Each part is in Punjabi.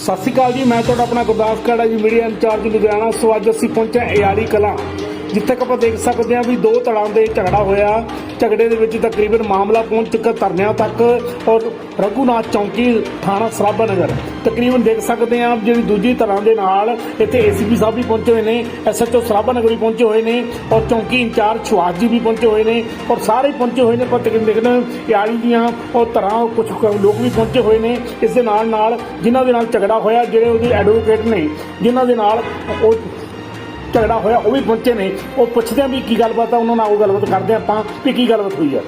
ਸਤਿ ਸ਼੍ਰੀ ਅਕਾਲ ਜੀ, ਮੈਂ ਤੁਹਾਡਾ ਆਪਣਾ ਗੁਰਦਾਸ ਕਾੜਾ ਜੀ, ਮੀਡੀਆ ਇੰਚਾਰਜ ਲੁਧਿਆਣਾ। ਸੋ ਅੱਜ ਅਸੀਂ ਪਹੁੰਚੇ ਹਾਂ ਇਆਲੀ ਕਲਾਂ। ਜਿੱਥੇ ਕਿ ਆਪਾਂ ਦੇਖ ਸਕਦੇ ਹਾਂ ਵੀ ਦੋ ਧੜਾਂ ਦੇ ਝਗੜਾ ਹੋਇਆ। ਝਗੜੇ ਦੇ ਵਿੱਚ ਤਕਰੀਬਨ ਮਾਮਲਾ ਪਹੁੰਚ ਚੁੱਕਾ ਧਰਨਿਆਂ ਤੱਕ ਔਰ ਰਘੂਨਾਥ ਚੌਂਕੀ ਥਾਣਾ ਸਰਾਭਾ ਨਗਰ। ਤਕਰੀਬਨ ਦੇਖ ਸਕਦੇ ਹਾਂ ਜਿਹੜੀ ਦੂਜੀ ਧੜਾਂ ਦੇ ਨਾਲ ਇੱਥੇ ਏਸੀਪੀ ਸਾਹਿਬ ਵੀ ਪਹੁੰਚੇ ਹੋਏ ਨੇ, ਐਸਐਚਓ ਸਰਾਭਾ ਨਗਰ ਵੀ ਪਹੁੰਚੇ ਹੋਏ ਨੇ ਔਰ ਚੌਂਕੀ ਇੰਚਾਰਜ ਸੁਹਾਸ ਜੀ ਵੀ ਪਹੁੰਚੇ ਹੋਏ ਨੇ ਔਰ ਸਾਰੇ ਪਹੁੰਚੇ ਹੋਏ ਨੇ, ਪਰ ਤਕਰੀਬਨ ਦੇਖਦੇ ਇਆਲੀ ਦੀਆਂ ਉਹ ਧੜਾਂ ਕੁਝ ਲੋਕ ਵੀ ਪਹੁੰਚੇ ਹੋਏ ਨੇ। ਇਸ ਦੇ ਨਾਲ ਨਾਲ ਜਿਨ੍ਹਾਂ ਦੇ ਨਾਲ ਝਗੜਾ ਹੋਇਆ, ਜਿਹੜੇ ਉਹਦੇ ਐਡਵੋਕੇਟ ਨੇ, ਜਿਨ੍ਹਾਂ ਦੇ ਨਾਲ ਉਹ ਝਗੜਾ ਹੋਇਆ, ਉਹ ਵੀ ਪਹੁੰਚੇ ਨੇ। ਉਹ ਪੁੱਛਦੇ ਆ ਵੀ ਕੀ ਗੱਲਬਾਤ ਆ, ਉਹਨਾਂ ਨਾਲ ਉਹ ਗੱਲਬਾਤ ਕਰਦੇ ਆ ਆਪਾਂ ਵੀ ਕੀ ਗੱਲਬਾਤ ਹੋਈ ਆ।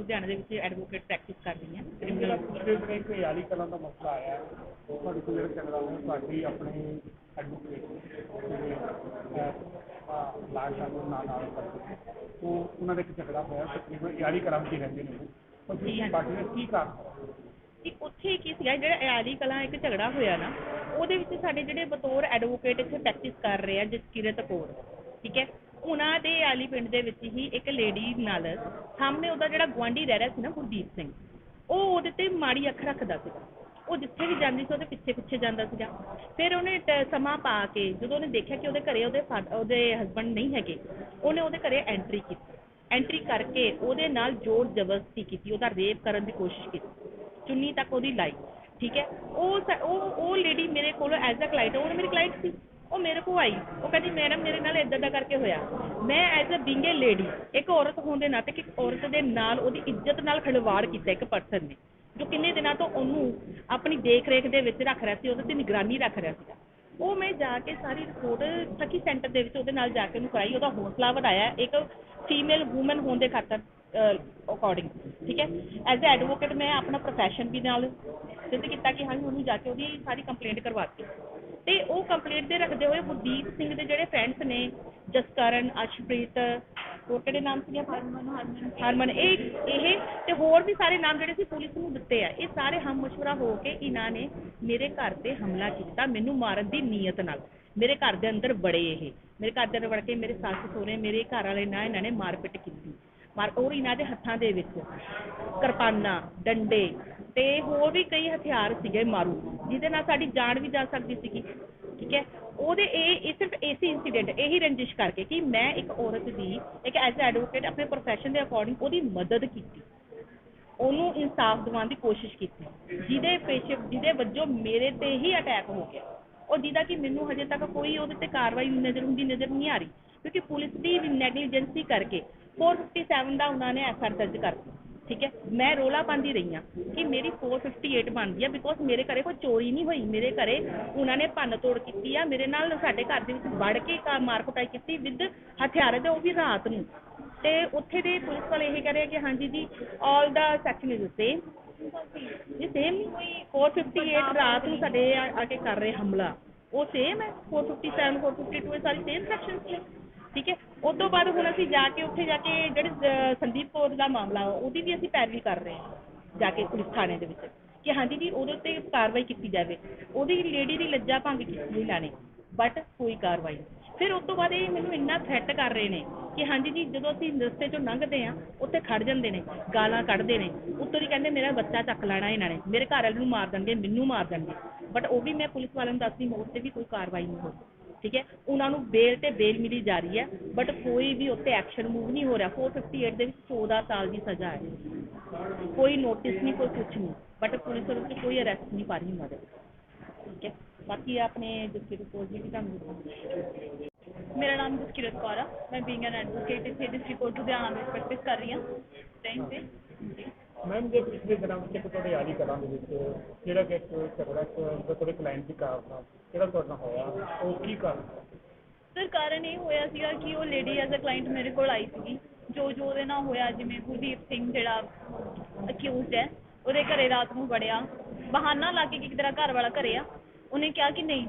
ਲੁਧਿਆਣਾ ਦੇ ਵਿੱਚ ਐਡਵੋਕੇਟ ਪ੍ਰੈਕਟਿਸ ਕਰ ਰਹੀ ਹਾਂ ਜਿਹੜਾ ਪਿਛਲੇ ਦਿਨ ਇੱਕ ਯਾਲੀ ਕਲਾਂ ਦਾ ਮਸਲਾ ਆਇਆ? ਹੈ, ਤੁਹਾਡੇ ਕੋਲ ਜਿਹੜਾ ਝਗੜਾ ਹੋਇਆ ਤੁਹਾਡੀ ਆਪਣੇ ਐਡਵੋਕੇਟ ਲਾਗ ਸਾਹਿਬ ਨਾਲ ਨਾਲ ਕਰਦੇ ਉਹ ਉਹਨਾਂ ਦਾ ਇੱਕ ਝਗੜਾ ਹੋਇਆ ਤਕਰੀਬਨ ਯਾਲੀ ਕਲਾਂ ਵਿੱਚ ਹੀ ਰਹਿੰਦੇ ਨੇ ਉਹ। ਜੀ, ਜੀ ਹਾਂਜੀ। ਪਾਰਟੀ ਨੇ ਕੀ ਕਾਰਨ ਹੋਇਆ? ਕਿ ਉੱਥੇ ਕੀ ਸੀਗਾ ਜਿਹੜਾ ਇਆਲੀ ਕਲਾਂ ਇੱਕ ਝਗੜਾ ਹੋਇਆ ਨਾ ਉਹਦੇ ਵਿੱਚ ਸਾਡੇ ਜਿਹੜੇ ਬਤੌਰ ਐਡਵੋਕੇਟ ਇੱਥੇ ਪ੍ਰੈਕਟਿਸ ਕਰ ਰਹੇ ਆ ਜਸਕੀਰਤ ਕੌਰ। ਠੀਕ ਹੈ? ਉਹਨਾਂ ਦੇ ਆਲੀ ਪਿੰਡ ਦੇ ਵਿੱਚ ਹੀ ਇੱਕ ਲੇਡੀ ਨਾਲ ਸਾਹਮਣੇ ਉਹਦਾ ਜਿਹੜਾ ਗੁਆਂਢੀ ਰਹਿ ਰਿਹਾ ਸੀ ਨਾ ਗੁਰਦੀਪ ਸਿੰਘ, ਉਹ ਉਹਦੇ ਤੇ ਮਾੜੀ ਅੱਖ ਰੱਖਦਾ ਸੀਗਾ। ਉਹ ਜਿੱਥੇ ਵੀ ਜਾਂਦੀ ਸੀ ਉਹਦੇ ਪਿੱਛੇ ਪਿੱਛੇ ਜਾਂਦਾ ਸੀਗਾ। ਫਿਰ ਉਹਨੇ ਟ- ਸਮਾਂ ਪਾ ਕੇ ਜਦੋਂ ਉਹਨੇ ਦੇਖਿਆ ਕਿ ਉਹਦੇ ਘਰੇ ਉਹਦੇ ਫਾ- ਉਹਦੇ ਹਸਬੰਡ ਨਹੀਂ ਹੈਗੇ, ਉਹਨੇ ਉਹਦੇ ਘਰੇ ਐਂਟਰੀ ਕੀਤੀ। ਐਂਟਰੀ ਕਰਕੇ ਉਹਦੇ ਨਾਲ ਜ਼ੋਰ ਜ਼ਬਰਦਸਤੀ ਕੀਤੀ, ਉਹਦਾ ਰੇਪ ਕਰਨ ਦੀ ਕੋਸ਼ਿਸ਼ ਕੀਤੀ। ਚੁੰਨੀ ਤੱਕ ਉਹਦੀ ਲਾਈ, ਠੀਕ ਹੈ? ਉਹ ਸ- ਉਹ ਉਹ ਲੇਡੀ ਮੇਰੇ ਕੋਲ ਐਜ਼ ਅ ਕਲਾਇੰਟ ਉਹ ਮੇਰੀ ਕਲਾਇੰਟ ਸੀ। ਉਹ ਮੇਰੇ ਕੋਲ ਆਈ। ਉਹ ਕਹਿੰਦੀ, ਮੈਡਮ, ਮੇਰੇ ਨਾਲ ਇਦਾਂ ਦਾ ਕਰਕੇ ਹੋਇਆ। ਮੈਂ as uh being a lady ਇੱਕ ਔਰਤ ਹੋਣ ਦੇ ਨਾਤੇ ਕਿ ਔਰਤ ਦੇ ਨਾਲ ਉਹਦੀ ਇੱਜ਼ਤ ਨਾਲ ਖਿਲਵਾੜ ਕੀਤਾ ਇੱਕ ਪਰਸਨ ਨੇ, ਜੋ ਕਿੰਨੇ ਦਿਨਾਂ ਤੋਂ ਉਹਨੂੰ ਆਪਣੀ ਦੇਖ ਰੇਖ ਦੇ ਵਿੱਚ ਰੱਖ ਰਿਹਾ ਸੀ, ਉਹਦੇ ਤੇ ਨਿਗਰਾਨੀ ਰੱਖ ਰਿਹਾ ਸੀਗਾ। ਉਹ ਮੈਂ ਜਾ ਕੇ ਸਾਰੀ ਰਿਪੋਰਟ ਸਖੀ ਸੈਂਟਰ ਦੇ ਵਿੱਚ ਉਹਦੇ ਨਾਲ ਜਾ ਕੇ ਉਹਨੂੰ ਕਰਾਈ। ਉਹਦਾ ਹੌਸਲਾ ਵਧਾਇਆ ਇੱਕ ਫੀਮੇਲ ਔਮਨ ਹੋਣ ਦੇ ਖਾਤਰ ਅਕੋਰਡਿੰਗ ਠੀਕ ਹੈ? ਐਜ਼ ਅ ਐਡਵੋਕੇਟ ਮੈਂ ਆਪਣਾ ਪ੍ਰੋਫੈਸ਼ਨ ਵੀ ਨਾਲ ਸਿੱਧ ਕੀਤਾ ਕਿ ਹਾਂ ਉਹਨੂੰ ਜਾ ਕੇ ਉਹਦੀ ਸਾਰੀ ਕੰਪਲੇਂਟ ਕਰਵਾਤੀ ਤੇ ਉਹ ਕੰਪਲੇਂਟ ਦੇ ਰੱਖਦੇ ਹੋਏ ਗੁਰਦੀਪ ਸਿੰਘ ਦੇ ਜਿਹੜੇ ਫਰੈਂਡਸ ਨੇ ਜਸਕਰਨ ਅਸ਼ਪ੍ਰੀਤ ਹੋਰ ਕਿਹੜੇ ਨਾਮ ਸੀਗੇ ਹਰਮਨ ਹਰਮਨ ਹਰਮਨ ਇਹ ਇਹ ਤੇ ਹੋਰ ਵੀ ਸਾਰੇ ਨਾਮ ਜਿਹੜੇ ਸੀ ਪੁਲਿਸ ਨੂੰ ਦਿੱਤੇ ਆ। ਇਹ ਸਾਰੇ ਹਮ ਮਸ਼ਵਰਾ ਹੋ ਕੇ ਇਹਨਾਂ ਨੇ ਮੇਰੇ ਘਰ ਤੇ ਹਮਲਾ ਕੀਤਾ ਮੈਨੂੰ ਮਾਰਨ ਦੀ ਨੀਅਤ ਨਾਲ। ਮੇਰੇ ਘਰ ਦੇ ਅੰਦਰ ਬੜੇ ਇਹ। ਮੇਰੇ ਘਰ ਦੇ ਅੰਦਰ ਵੜ ਕੇ ਮੇਰੇ ਸੱਸ ਸਹੁਰੇ ਮੇਰੇ ਘਰ ਵਾਲੇ ਨਾਲ ਇਹਨਾਂ ਨੇ ਮਾਰਪਿੱਟ ਕੀਤੀ। ਮਾਰ ਔਰ ਇਹਨਾਂ ਦੇ ਹੱਥਾਂ ਦੇ ਵਿੱਚ। ਕਿਰਪਾਨਾਂ ਡੰਡੇ ਤੇ ਹੋਰ ਵੀ ਕਈ ਹਥਿਆਰ ਸੀਗੇ ਮਾਰੂ, ਜਿਹਦੇ ਨਾਲ ਸਾਡੀ ਜਾਨ ਵੀ ਜਾ ਸਕਦੀ ਸੀਗੀ, ਠੀਕ ਹੈ? ਉਹਦੇ ਇਹ ਇਹ ਸਿਰਫ ਏਸੀ ਇਨਸੀਡੈਂਟ ਇਹੀ ਰੰਜਿਸ਼ ਕਰਕੇ ਕਿ ਮੈਂ ਇੱਕ ਔਰਤ ਦੀ, ਇੱਕ ਐਜ਼ ਐਡਵੋਕੇਟ ਆਪਣੇ ਪ੍ਰੋਫੈਸ਼ਨ ਦੇ ਅਕੋਰਡਿੰਗ ਉਹਦੀ ਮਦਦ ਕੀਤੀ। ਉਹਨੂੰ ਇਨਸਾਫ ਦਿਵਾਉਣ ਦੀ ਕੋਸ਼ਿਸ਼ ਕੀਤੀ, ਜਿਹਦੇ ਪੇਸ਼ੇ, ਜਿਹਦੇ ਵਜੋਂ ਮੇਰੇ ਤੇ ਹੀ ਅਟੈਕ ਹੋ ਗਿਆ। ਉਹ ਜਿਹਦਾ ਕਿ ਮੈਨੂੰ ਹਜੇ ਤੱਕ ਕੋਈ ਉਹਦੇ ਤੇ ਕਾਰਵਾਈ ਨਜ਼ਰ ਹੁੰਦੀ ਨਜ਼ਰ ਨਹੀਂ ਆ ਰਹੀ, ਕਿਉਂਕਿ ਪੁਲਿਸ ਦੀ ਨੈਗਲੀਜੈਂਸੀ ਕਰਕੇ 457 ਦਾ ਉਹਨਾਂ ਨੇ ਐਫਆਰ ਦਰਜ ਕਰਤੀ। ਠੀਕ ਹੈ? ਮੈਂ ਰੋਲਾ ਪਾਉਂਦੀ ਰਹੀ ਹਾਂ ਕਿ ਮੇਰੀ 458 ਬਣਦੀ ਆ ਬਿਕੋਜ਼ ਮੇਰੇ ਘਰੇ ਕੋਈ ਚੋਰੀ ਨਹੀਂ ਹੋਈ। ਮੇਰੇ ਘਰੇ ਉਹਨਾਂ ਨੇ ਭੰਨ ਤੋੜ ਕੀਤੀ ਆ। ਮੇਰੇ ਨਾਲ ਸਾਡੇ ਘਰ ਦੇ ਵਿੱਚ ਵੜ ਕੇ ਮਾਰ ਕੁਟਾਈ ਕੀਤੀ ਵਿਦ ਹਥਿਆਰ ਤੇ ਉਹ ਵੀ ਰਾਤ ਨੂੰ। ਤੇ ਉੱਥੇ ਦੇ ਪੁਲਿਸ ਵਾਲੇ ਇਹ ਕਹਿ ਰਹੇ ਕਿ ਹਾਂਜੀ ਜੀ ਆਲ ਦਾ ਸੈਕਸ਼ਨ ਇਜ਼ ਸੇਮ ਇਹ ਸੇਮ ਨਹੀਂ 458 ਰਾਤ ਨੂੰ ਸਾਡੇ ਆ ਕੇ ਕਰ ਰਹੇ ਹਮਲਾ। ਉਹ ਸੇਮ ਹੈ। 457 452 ਇਹ ਸਾਰੀ ਸੇਮ ਸੈਕਸ਼ਨ ਨੇ। ਠੀਕ ਹੈ? ਉਸ ਤੋਂ ਬਾਅਦ ਹੁਣ ਅਸੀਂ ਜਾ ਕੇ ਉੱਥੇ ਜਾ ਕੇ ਜਿਹੜੇ ਸੰਦੀਪ ਕੌਰ ਦਾ ਮਾਮਲਾ, ਉਹਦੀ ਵੀ ਅਸੀਂ ਪੈਰਵੀ ਕਰ ਰਹੇ ਹਾਂ, ਜਾ ਕੇ ਪੁਲਿਸ ਥਾਣੇ ਦੇ ਵਿੱਚ ਕਿ ਹਾਂਜੀ ਜੀ, ਉਹਦੇ ਉੱਤੇ ਕਾਰਵਾਈ ਕੀਤੀ ਜਾਵੇ। ਉਹਦੀ ਲੇਡੀ ਦੀ ਲੱਜਾ ਭੰਗ ਕੀਤੀ ਇਹਨਾਂ ਨੇ ਬਟ ਕੋਈ ਕਾਰਵਾਈ ਫਿਰ ਉਸ ਤੋਂ ਬਾਅਦ ਇਹ ਮੈਨੂੰ ਇੰਨਾ ਥ੍ਰੈਟ ਕਰ ਰਹੇ ਨੇ ਕਿ ਹਾਂਜੀ ਜੀ, ਜਦੋਂ ਅਸੀਂ ਰਸਤੇ ਚੋਂ ਲੰਘਦੇ ਆ ਉੱਥੇ ਖੜ ਜਾਂਦੇ ਨੇ, ਗਾਲਾਂ ਕੱਢਦੇ ਨੇ, ਉੱਤੋਂ ਦੀ ਕਹਿੰਦੇ ਮੇਰਾ ਬੱਚਾ ਚੱਕ ਲੈਣਾ ਇਹਨਾਂ ਨੇ, ਮੇਰੇ ਘਰ ਵਾਲੇ ਨੂੰ ਮਾਰ ਦੇਣਗੇ, ਮੈਨੂੰ ਮਾਰ ਦੇਣਗੇ। ਬਟ ਉਹ ਵੀ ਮੈਂ ਪੁਲਿਸ ਵਾਲਿਆਂ ਨੂੰ ਦੱਸਦੀ ਮੋੜ ਤੇ ਵੀ ਕੋਈ ਕਾਰਵਾਈ ਨਹੀਂ ਹੋਈ ਠੀਕ ਹੈ? ਉਹਨਾਂ ਨੂੰ ਬੇਲ ਤੇ ਬੇਲ ਮਿਲੀ ਜਾ ਰਹੀ ਹੈ ਬਟ ਕੋਈ ਵੀ ਉੱਤੇ ਐਕਸ਼ਨ ਮੂਵ ਨਹੀਂ ਹੋ ਰਿਹਾ। 458 ਦੇ ਵਿੱਚ 14 ਸਾਲ ਦੀ ਸਜ਼ਾ ਹੈ। ਕੋਈ ਨੋਟਿਸ ਨਹੀਂ, ਕੋਈ ਕੁਝ ਨਹੀਂ। ਬਟ ਪੁਲਿਸ ਵੱਲੋਂ ਕੋਈ ਅਰੈਸਟ ਨਹੀਂ ਪਾ ਰਹੀ ਉਹਨਾਂ ਠੀਕ ਹੈ? ਬਾਕੀ ਆਪਣੇ ਡਿਸਟ੍ਰਿਕਟ ਕੋਰਟ ਜੀ ਵੀ ਤੁਹਾਨੂੰ ਮੇਰਾ ਨਾਮ ਜਸਕਿਰਤ ਕੌਰ ਆ। ਮੈਂ ਬੀਇੰਗ ਐਨ ਐਡਵੋਕੇਟ ਇੱਥੇ ਡਿਸਟ੍ਰਿਕਟ ਕੋਰਟ ਲੁਧਿਆਣਾ ਵਿੱਚ ਪ੍ਰੈਕਟਿਸ ਕਰ ਰਹੀ ਹਾਂ। ਟਾਈਮ ਤੇ ਮੈਮ ਜੇ ਪਿਛਲੇ ਦਿਨਾਂ ਵਿੱਚ ਇੱਕ ਤੁਹਾਡੇ ਆਲੀ ਕਲਾਂ ਦੇ ਵਿੱਚ ਜਿਹੜਾ ਕਿ ਇੱਕ ਝਗੜਾ ਇੱਕ ਜੋ ਤੁਹਾਡੇ ਕਲਾਇੰਟ ਦੀ ਕਾਰ ਨਾਲ ਜਿਹੜਾ ਤੁਹਾਡੇ ਨਾਲ ਹੋਇਆ, ਉਹ ਕੀ ਕਾਰਨ ਸਰ ਕਾਰਨ ਇਹ ਹੋਇਆ ਸੀਗਾ ਕਿ ਉਹ ਲੇਡੀ ਐਜ਼ ਅ ਕਲਾਇੰਟ ਮੇਰੇ ਕੋਲ ਆਈ ਸੀਗੀ। ਜੋ ਜੋ ਉਹਦੇ ਨਾਲ ਹੋਇਆ, ਜਿਵੇਂ ਗੁਰਦੀਪ ਸਿੰਘ ਜਿਹੜਾ ਅਕਿਊਜ਼ਡ ਹੈ, ਉਹਦੇ ਘਰੇ ਰਾਤ ਨੂੰ ਵੜਿਆ। ਬਹਾਨਾ ਲਾ ਕੇ ਕਿ ਤੇਰਾ ਘਰ ਵਾਲਾ ਘਰੇ ਆ। ਉਹਨੇ ਕਿਹਾ ਕਿ ਨਹੀਂ,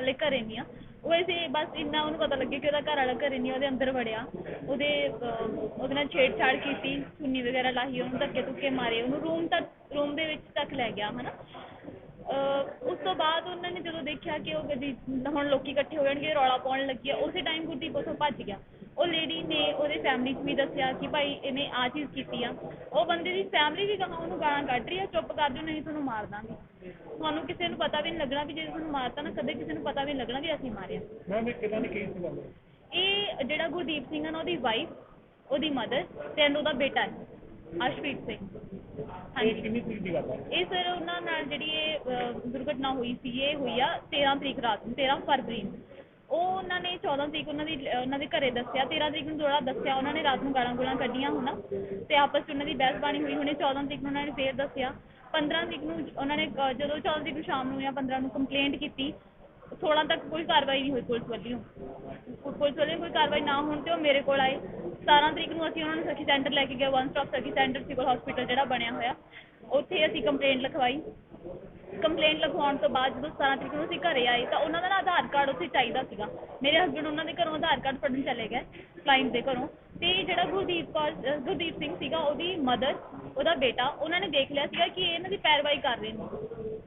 ਹਲੇ ਘਰੇ ਨਹੀਂ ਆ। ਉਹ ਅਸੀਂ ਬਸ ਇੰਨਾ ਉਹਨੂੰ ਪਤਾ ਲੱਗਿਆ ਕਿ ਉਹਦਾ ਘਰ ਵਾਲਾ ਘਰੇ ਨਹੀਂ ਉਹਦੇ ਅੰਦਰ ਵੜਿਆ। ਉਹਦੇ ਅਹ, ਉਹਦੇ ਨਾਲ ਛੇੜਛਾੜ ਕੀਤੀ ਚੁੰਨੀ ਵਗੈਰਾ ਲਾਹੀ ਉਹਨੂੰ ਧੱਕੇ ਧੁੱਕੇ ਮਾਰੇ। ਉਹਨੂੰ ਰੂਮ ਤੱਕ ਰੂਮ ਦੇ ਵਿੱਚ ਤੱਕ ਲੈ ਗਿਆ ਹੈ ਨਾ ਉਸ ਤੋਂ ਬਾਅਦ ਉਹਨਾਂ ਨੇ ਜਦੋਂ ਦੇਖਿਆ ਕਿ ਉਹ ਕਦੀ ਹੁਣ ਲੋਕੀ ਇਕੱਠੇ ਹੋ ਜਾਣਗੇ ਰੌਲਾ ਪਾਉਣ ਲੱਗੀ ਆ ਉਸੇ ਟਾਈਮ ਗੁਰਦੀਪ ਉੱਥੋਂ ਭੱਜ ਗਿਆ। ਉਹ ਲੇਡੀ ਨੇ ਉਹਦੇ ਫੈਮਿਲੀ 'ਚ ਵੀ ਦੱਸਿਆ ਕਿ ਭਾਈ ਇਹਨੇ ਆ ਚੀਜ਼ ਕੀਤੀ ਆ। ਉਹ ਬੰਦੇ ਦੀ ਫੈਮਿਲੀ ਵੀ ਕਹਾਂ ਉਹਨੂੰ ਗਾਲਾਂ ਕੱਢ ਰਹੀ ਆ ਚੁੱਪ ਕਰ ਜਾਓ ਨਹੀਂ ਤੁਹਾਨੂੰ ਮਾਰ ਦਾਂਗੇ। ਤੁਹਾਨੂੰ ਕਿਸੇ ਨੂੰ ਪਤਾ ਵੀ ਨਹੀਂ ਲੱਗਣਾ ਵੀ ਜੇ ਤੁਹਾਨੂੰ ਮਾਰਤਾ ਨਾ ਕਦੇ ਕਿਸੇ ਨੂੰ ਪਤਾ ਵੀ ਨਹੀਂ ਲੱਗਣਾ ਵੀ ਅਸੀਂ ਮਾਰਿਆ ਮੈਮ ਇਹ ਗੱਲ ਜਿਹੜਾ ਗੁਰਦੀਪ ਸਿੰਘ ਆ ਨਾ ਉਹਦੀ ਵਾਈਫ ਉਹਦੀ ਮਦਰ ਤੇ ਉਹਦਾ ਬੇਟਾ ਹੈ ਅਸ਼ਪ੍ਰੀਤ ਸਿੰਘ। ਇਹ ਹਾਂਜੀ। ਕਿੰਨੀ ਤਰੀਕ ਦੀ ਗੱਲ ਹੈ? ਇਹ ਸਰ ਉਹਨਾਂ ਨਾਲ ਜਿਹੜੀ ਇਹ ਅਹ, ਦੁਰਘਟਨਾ ਹੋਈ ਸੀ ਇਹ ਹੋਈ ਆ 13 ਤਰੀਕ ਰਾਤ ਨੂੰ 13 ਫਰਵਰੀ ਨੂੰ। ਉਹ ਉਹਨਾਂ ਨੇ 14 ਤਰੀਕ ਉਹਨਾਂ ਦੀ ਉਹਨਾਂ ਦੇ ਘਰੇ ਦੱਸਿਆ 13 ਤਰੀਕ ਨੂੰ ਥੋੜਾ ਦੱਸਿਆ ਉਹਨਾਂ ਨੇ ਰਾਤ ਨੂੰ ਗਾਲਾਂ ਗੁਲਾਂ ਕੱਢੀਆਂ ਹੋਣਾ ਤੇ ਆਪਸ 'ਚ ਉਹਨਾਂ ਦੀ ਬਹਿਸਬਾਣੀ ਹੋਈ ਹੋਣੀ 14 ਤਰੀਕ ਨੂੰ ਉਹਨਾਂ ਨੇ ਫੇਰ ਦੱਸਿਆ। 15 ਤਰੀਕ ਨੂੰ ਉਹਨਾਂ ਨੇ ਅਹ, ਜਦੋਂ 14 ਤਰੀਕ ਨੂੰ ਸ਼ਾਮ ਨੂੰ ਜਾਂ 15 ਨੂੰ ਕੰਪਲੇਂਟ ਕੀਤੀ 16 ਤੱਕ ਕੋਈ ਕਾਰਵਾਈ ਨਹੀਂ ਹੋਈ ਪੁਲਿਸ ਵੱਲੋਂ। ਪੁਲਿਸ ਵੱਲੋਂ ਕੋਈ ਕਾਰਵਾਈ ਨਾ ਹੋਣ ਤੇ ਉਹ ਮੇਰੇ ਕੋਲ ਆਏ। 17 ਤਰੀਕ ਨੂੰ ਅਸੀਂ ਉਹਨਾਂ ਨੂੰ ਸਖੀ ਸੈਂਟਰ ਲੈ ਕੇ ਗਏ one stop Sakhi centre civil hospital ਜਿਹੜਾ ਬਣਿਆ ਹੋਇਆ। ਉੱਥੇ ਅਸੀਂ ਕੰਪਲੇਂਟ ਲਿਖਵਾਈ। ਕੰਪਲੇਂਟ ਲਿਖਵਾਉਣ ਤੋਂ ਬਾਅਦ ਜਦੋਂ 17 ਤਰੀਕ ਨੂੰ ਅਸੀਂ ਘਰੇ ਆਏ ਤਾਂ ਉਹਨਾਂ ਦਾ ਨਾ ਆਧਾਰ ਕਾਰਡ ਉੱਥੇ ਚਾਹੀਦਾ ਸੀਗਾ। ਮੇਰੇ ਹਸਬੰਡ ਉਹਨਾਂ ਦੇ ਘਰੋਂ ਆਧਾਰ ਕਾਰਡ ਫੜਨ ਚਲੇ ਗਏ ਕਲਾਇੰਟ ਦੇ ਘਰੋਂ। ਤੇ ਜਿਹੜਾ ਗੁਰਦੀਪ ਕੌਰ, ਅਹ ਗੁਰਦੀਪ ਸਿੰਘ ਸੀਗਾ, ਉਹਦੀ ਮਦਰ, ਉਹਦਾ ਬੇਟਾ, ਉਹਨਾਂ ਨੇ ਦੇਖ ਲਿਆ ਸੀਗਾ ਕਿ ਇਹ ਇਹਨਾਂ ਦੀ ਪੈਰਵਾਈ ਕਰ ਰਹੇ ਨੇ।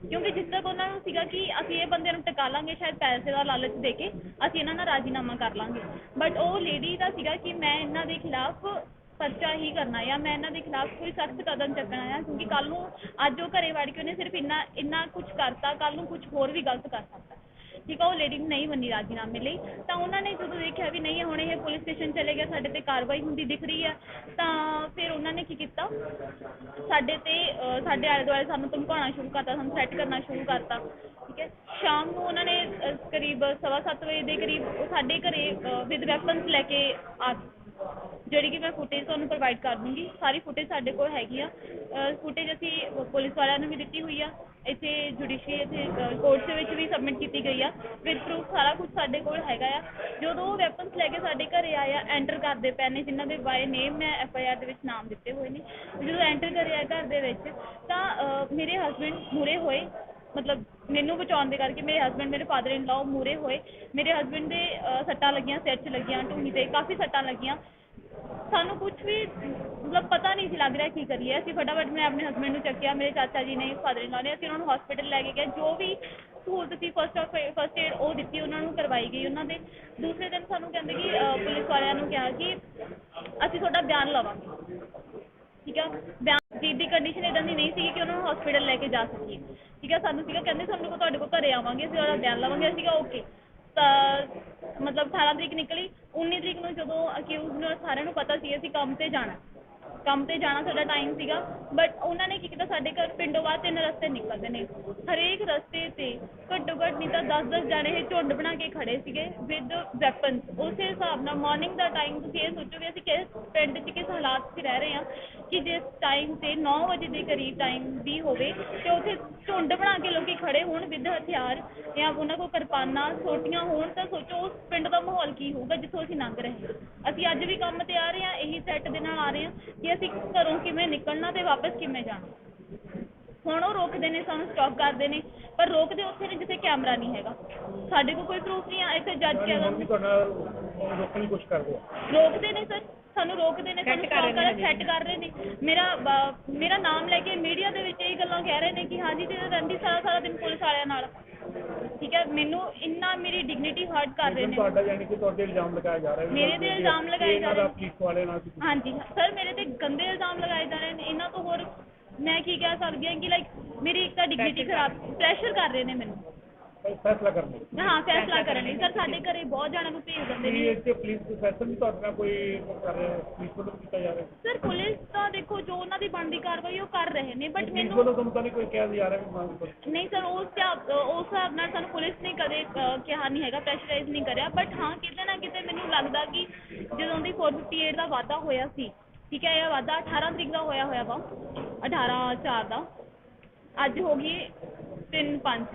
ਕਿਉਂਕਿ ਜਿਸ ਤੱਕ ਉਹਨਾਂ ਨੂੰ ਸੀਗਾ ਕਿ ਅਸੀਂ ਇਹ ਬੰਦੇ ਨੂੰ ਟਿਕਾ ਲਾਂਗੇ, ਸ਼ਾਇਦ ਪੈਸੇ ਦਾ ਲਾਲਚ ਦੇ ਕੇ ਅਸੀਂ ਇਹਨਾਂ ਨਾਲ ਰਾਜੀਨਾਮਾ ਕਰ ਲਾਂਗੇ। ਬਟ ਉਹ ਲੇਡੀ ਦਾ ਸੀਗਾ ਕਿ ਮੈਂ ਇਹਨਾਂ ਦੇ ਖਿਲਾਫ ਪਰਚਾ ਹੀ ਕਰਨਾ ਆ ਮੈਂ ਇਹਨਾਂ ਦੇ ਖਿਲਾਫ ਕੋਈ ਸਖਤ ਕਦਮ ਚੱਕਣਾ ਆ ਕਿਉਂਕਿ ਕੱਲ ਨੂੰ ਅੱਜ ਉਹ ਘਰੇ ਵੜ ਕੇ ਉਹਨੇ ਸਿਰਫ ਇੰਨਾ ਇੰਨਾ ਕੁਝ ਕਰਤਾ ਕੱਲ ਨੂੰ ਕੁਝ ਹੋਰ ਵੀ ਗਲਤ ਕਰ ਸਕਦਾ। ਠੀਕ ਆ ਉਹ ਲੇਡੀ ਨਹੀਂ ਮੰਨੀ ਰਾਜੀਨਾਮੇ ਲਈ। ਤਾਂ ਉਹਨਾਂ ਨੇ ਜਦੋਂ ਦੇਖਿਆ ਵੀ ਨਹੀਂ ਹੁਣ ਇਹ ਪੁਲਿਸ ਸਟੇਸ਼ਨ ਚਲੇ ਗਿਆ ਸਾਡੇ ਤੇ ਕਾਰਵਾਈ ਹੁੰਦੀ ਦਿਖ ਰਹੀ ਹੈ ਤਾਂ ਫਿਰ ਉਹਨਾਂ ਨੇ ਕੀ ਕੀਤਾ? ਸਾਡੇ ਤੇ ਅਹ, ਸਾਡੇ ਆਲੇ ਦੁਆਲੇ ਸਾਨੂੰ ਧਮਕਾਉਣਾ ਸ਼ੁਰੂ ਕਰਤਾ ਸਾਨੂੰ ਥ੍ਰੈਟ ਕਰਨਾ ਸ਼ੁਰੂ ਕਰਤਾ ਠੀਕ ਹੈ? ਸ਼ਾਮ ਨੂੰ ਉਹਨਾਂ ਨੇ ਅਹ, ਕਰੀਬ ਸਵਾ ਸੱਤ ਵਜੇ ਦੇ ਕਰੀਬ ਉਹ ਸਾਡੇ ਘਰੇ ਵਿਦ ਵੈਪਨਸ ਲੈ ਕੇ ਆ ਜਿਹੜੀ ਕਿ ਮੈਂ ਫੁਟੇਜ ਤੁਹਾਨੂੰ ਪ੍ਰੋਵਾਈਡ ਕਰ ਦੂੰਗੀ। ਸਾਰੀ ਫੁਟੇਜ ਸਾਡੇ ਕੋਲ ਹੈਗੀ ਆ। ਫੁਟੇਜ ਅਸੀਂ ਪੁਲਿਸ ਵਾਲਿਆਂ ਨੂੰ ਵੀ ਦਿੱਤੀ ਹੋਈ ਆ। ਇੱਥੇ ਜੁਡੀਸ਼ਰੀ ਇੱਥੇ ਕੋਰਟ ਦੇ ਵਿੱਚ ਵੀ ਸਬਮਿਟ ਕੀਤੀ ਗਈ ਆ। ਵਿਦ ਪ੍ਰੂਫ ਸਾਰਾ ਕੁਝ ਸਾਡੇ ਕੋਲ ਹੈਗਾ ਆ। ਜਦੋਂ ਉਹ ਵੈਪਨਸ ਲੈ ਕੇ ਸਾਡੇ ਘਰੇ ਆਇਆ ਐਂਟਰ ਕਰਦੇ ਪਏ ਨੇ ਜਿਨ੍ਹਾਂ ਦੇ ਬਾਏ ਨੇਮ ਮੈਂ ਐਫ ਆਈ ਆਰ ਦੇ ਵਿੱਚ ਨਾਮ ਦਿੱਤੇ ਹੋਏ ਨੇ। ਜਦੋਂ ਐਂਟਰ ਕਰੇ ਆ ਘਰ ਦੇ ਵਿੱਚ ਤਾਂ ਅਹ, ਮੇਰੇ ਹਸਬੰਡ ਮੂਹਰੇ ਹੋਏ। ਮਤਲਬ ਮੈਨੂੰ ਬਚਾਉਣ ਦੇ ਕਰਕੇ ਮੇਰੇ ਹਸਬੰਡ ਮੇਰੇ ਫਾਦਰ ਇਨ ਲਾਅ ਮੂਰੇ ਹੋਏ। ਮੇਰੇ ਹਸਬੰਡ ਦੇ ਅਹ, ਸੱਟਾਂ ਲੱਗੀਆਂ ਸਿਰ 'ਚ ਲੱਗੀਆਂ ਢੂਹੀ ਤੇ ਕਾਫੀ ਸੱਟਾਂ ਲੱਗੀਆਂ। ਸਾਨੂੰ ਕੁਝ ਵੀ ਮਤਲਬ ਪਤਾ ਨਹੀਂ ਸੀ ਲੱਗ ਰਿਹਾ ਕੀ ਕਰੀਏ। ਅਸੀਂ ਫਟਾਫਟ ਮੈਂ ਆਪਣੇ ਹਸਬੰਡ ਨੂੰ ਚੱਕਿਆ ਮੇਰੇ ਚਾਚਾ ਜੀ ਨੇ ਫਾਦਰ ਇਨ ਲਾਅ ਨੇ ਅਸੀਂ ਉਹਨਾਂ ਨੂੰ ਹਸਪੀਟਲ ਲੈ ਕੇ ਗਏ। ਜੋ ਵੀ ਸਹੂਲਤ ਸੀ ਫਸਟ ਫਸਟ ਏਡ ਉਹ ਦਿੱਤੀ ਉਹਨਾਂ ਨੂੰ ਕਰਵਾਈ ਗਈ ਉਹਨਾਂ ਦੇ। ਦੂਸਰੇ ਦਿਨ ਸਾਨੂੰ ਕਹਿੰਦੇ ਕਿ ਅਹ, ਪੁਲਿਸ ਵਾਲਿਆਂ ਨੂੰ ਕਿਹਾ ਕਿ ਅਸੀਂ ਤੁਹਾਡਾ ਬਿਆਨ ਲਵਾਂਗੇ। ਠੀਕ ਆ? ਬਿਆਨ ਜੀ ਦੀ ਕੰਡੀਸ਼ਨ ਇਦਾਂ ਦੀ ਨਹੀਂ ਸੀ ਕਿ ਉਹਨਾਂ ਨੂੰ ਹਸਪੀਟਲ ਲੈ ਕੇ ਜਾ ਸਕੀਏ। ਠੀਕ ਆ? ਸਾਨੂੰ ਸੀਗਾ ਕਹਿੰਦੇ ਸਾਨੂੰ ਕੋਲ ਤੁਹਾਡੇ ਕੋਲ ਘਰੇ ਆਵਾਂਗੇ ਅਸੀਂ ਉਹਦਾ ਬਿਆਨ ਲਵਾਂਗੇ। ਅਸੀਂ ਕਿਹਾ ਓਕੇ ਤਾਂ ਮਤਲਬ 18 ਤਰੀਕ ਨਿਕਲੀ। 19 ਤਰੀਕ ਨੂੰ ਜਦੋਂ ਅਕਿਊਜ਼ ਨੂੰ ਸਾਰਿਆਂ ਨੂੰ ਪਤਾ ਸੀ ਅਸੀਂ ਕੰਮ ਤੇ ਜਾਣਾ। ਕੰਮ ਤੇ ਜਾਣਾ ਸਾਡਾ ਟਾਈਮ ਸੀਗਾ। ਬਟ ਉਹਨਾਂ ਨੇ ਕੀ ਕੀਤਾ? ਸਾਡੇ ਘਰ ਪਿੰਡੋਂ ਬਾਅਦ ਤਿੰਨ ਰਸਤੇ ਨਿਕਲਦੇ ਨੇ। ਹਰੇਕ ਰਸਤੇ ਤੇ ਘੱਟੋ ਘੱਟ ਨਹੀਂ ਤਾਂ 10-10 ਜਾਣੇ ਇਹ ਝੁੰਡ ਬਣਾ ਕੇ ਖੜੇ ਸੀਗੇ ਵਿਦ ਵੈਪਨਸ ਉਸੇ ਹਿਸਾਬ ਨਾਲ ਮਾਰਨਿੰਗ ਦਾ ਟਾਈਮ ਤੁਸੀਂ ਇਹ ਸੋਚੋ ਵੀ ਅਸੀਂ ਕਿਸ ਪਿੰਡ 'ਚ ਕਿਸ ਹਾਲਾਤ 'ਚ ਰਹਿ ਰਹੇ ਹਾਂ ਕਿ ਜਿਸ ਟਾਈਮ ਤੇ 9 ਵਜੇ ਦੇ ਕਰੀਬ ਟਾਈਮ ਵੀ ਹੋਵੇ ਤੇ ਉੱਥੇ ਝੁੰਡ ਬਣਾ ਕੇ ਲੋਕੀ ਖੜੇ ਹੋਣ ਵਿਦ ਹਥਿਆਰ ਜਾਂ ਉਹਨਾਂ ਕੋਲ ਕਿਰਪਾਨਾਂ, ਸੋਟੀਆਂ ਹੋਣ ਤਾਂ ਸੋਚੋ ਉਸ ਪਿੰਡ ਦਾ ਮਾਹੌਲ ਕੀ ਹੋਊਗਾ ਜਿੱਥੋਂ ਅਸੀਂ ਲੰਘ ਰਹੇ ਹਾਂ। ਅਸੀਂ ਅੱਜ ਵੀ ਕੰਮ ਤੇ ਆ ਰਹੇ ਹਾਂ, ਇਹੀ ਸੈੱਟ ਦੇ ਨਾਲ ਆ ਰਹੇ ਹਾਂ ਕਿ ਅਸੀਂ ਘਰੋਂ ਕਿਵੇਂ ਨਿਕਲਣਾ ਤੇ ਵਾਪਸ ਕਿਵੇਂ ਜਾਣਾ। ਹੁਣ ਉਹ ਰੋਕਦੇ ਨੇ ਸਾਨੂੰ ਸਟਾਪ ਕਰਦੇ ਨੇ ਪਰ ਰੋਕਦੇ ਉੱਥੇ ਨੇ ਜਿੱਥੇ ਕੈਮਰਾ ਨਹੀਂ ਹੈਗਾ। ਸਾਡੇ ਕੋਲ ਕੋਈ ਪ੍ਰੂਫ ਨਹੀਂ ਆ ਇੱਥੇ ਜੱਜ ਕਹਿ ਹੁਣ ਵੀ ਦਿੰਦੇ ਤੁਹਾਡਾ ਰੋਕਣ ਦੀ ਕੋਸ਼ਿਸ਼ ਕਰਦੇ ਆ। ਰੋਕਦੇ ਨੇ ਸਰ ਸਾਨੂੰ ਰੋਕਦੇ ਨੇ ਸਾਨੂੰ ਸਟਾਪ ਕਰ ਸੈੱਟ ਕਰ ਰਹੇ ਨੇ। ਮੇਰਾ ਬ- ਮੇਰਾ ਨਾਮ ਲੈ ਕੇ ਮੀਡੀਆ ਦੇ ਵਿੱਚ ਇਹ ਗੱਲਾਂ ਕਹਿ ਰਹੇ ਨੇ ਕਿ ਹਾਂਜੀ ਤੇ ਰੰਦੀ ਸਾਰਾ ਸਾਰਾ ਦਿਨ ਪੁਲਿਸ ਵਾਲਿਆਂ ਨਾਲ। ਠੀਕ ਹੈ ਮੈਨੂੰ ਇੰਨਾ ਮੇਰੀ ਡਿਗਨਿਟੀ ਹਰਟ ਕਰ ਰਹੇ ਨੇ। ਤੁਹਾਡਾ ਯਾਨੀ ਕਿ ਤੁਹਾਡੇ ਇਲਜ਼ਾਮ ਲਗਾਇਆ ਜਾ ਰਿਹਾ ਵੀ ਮੇਰੇ ਤੇ ਇਲਜ਼ਾਮ ਲਗਾਏ ਜਾ ਰਹੇ ਨੇ। ਪੁਲਿਸ ਵਾਲੇ ਨਾਲ ਤੁਸੀਂ ਹਾਂਜੀ ਸਰ ਮੇਰੇ ਤੇ ਗੰਦੇ ਇਲਜ਼ਾਮ ਲਗਾਏ ਜਾ ਰਹੇ ਨੇ। ਇਹਨਾਂ ਤੋਂ ਹੋਰ ਮੈਂ ਕੀ ਕਹਿ ਸਕਦੀ ਹਾਂ ਕਿ ਲਾਈਕ ਮੇਰੀ ਇੱਕ ਤਾਂ ਡਿਗਨਿਟੀ ਖਰਾਬ ਪ੍ਰੈਸ਼ਰ ਕਰ ਰਹੇ ਨੇ ਮੈਨੂੰ। ਫੈਸਲਾ ਕਰਨ। ਲਈ ਹਾਂ ਫੈਸਲਾ ਕਰਨ। ਲਈ ਸਰ ਸਾਡੇ ਘਰੇ ਬਹੁਤ ਜਣਾਂ ਨੂੰ ਭੇਜ ਦਿੰਦੇ ਨੇ। ਇੱਥੇ ਪੁਲਿਸ ਪ੍ਰਸ਼ਾਸਨ ਵੀ ਤੁਹਾਡੇ ਨਾਲ ਕੋਈ ਕਰ ਰਿਹਾ ਪੁਲਿਸ ਵੱਲੋਂ ਕੀਤਾ ਜਾ ਰਿਹਾ। ਸਰ ਪੁਲਿਸ ਤਾਂ ਦੇਖੋ ਜੋ ਉਹਨਾਂ ਦੀ ਬਣਦੀ ਕਾਰਵਾਈ ਉਹ ਕਰ ਰਹੇ ਨੇ ਬਟ ਮੈਨੂੰ ਵੱਲੋਂ ਤੁਹਾਨੂੰ ਤਾਂ ਨਹੀਂ ਕੋਈ ਕਿਹਾ ਜਾ ਰਿਹਾ ਵੀ ਮੰਗ ਕਰੋ। ਨਹੀਂ ਸਰ ਉਸ ਹਿਸਾਬ ਉਸ ਹਿਸਾਬ ਨਾਲ ਸਾਨੂੰ ਪੁਲਿਸ ਨੇ ਕਦੇ ਕਿਹਾ ਨਹੀਂ ਹੈਗਾ ਪ੍ਰੈਸ਼ਰਾਈਜ਼ ਨਹੀਂ ਕਰਿਆ। ਬਟ ਹਾਂ ਕਿਤੇ ਨਾ ਕਿਤੇ ਮੈਨੂੰ ਲੱਗਦਾ ਕਿ ਜਦੋਂ ਦੀ 458 ਦਾ ਵਾਅਦਾ ਹੋਇਆ ਸੀ ਠੀਕ ਹੈ ਇਹ ਵਾਅਦਾ 18 ਤਰੀਕ ਦਾ ਹੋਇਆ ਹੋਇਆ ਵਾ 18 4 ਦਾ। ਅੱਜ ਹੋ ਗਈ 3 5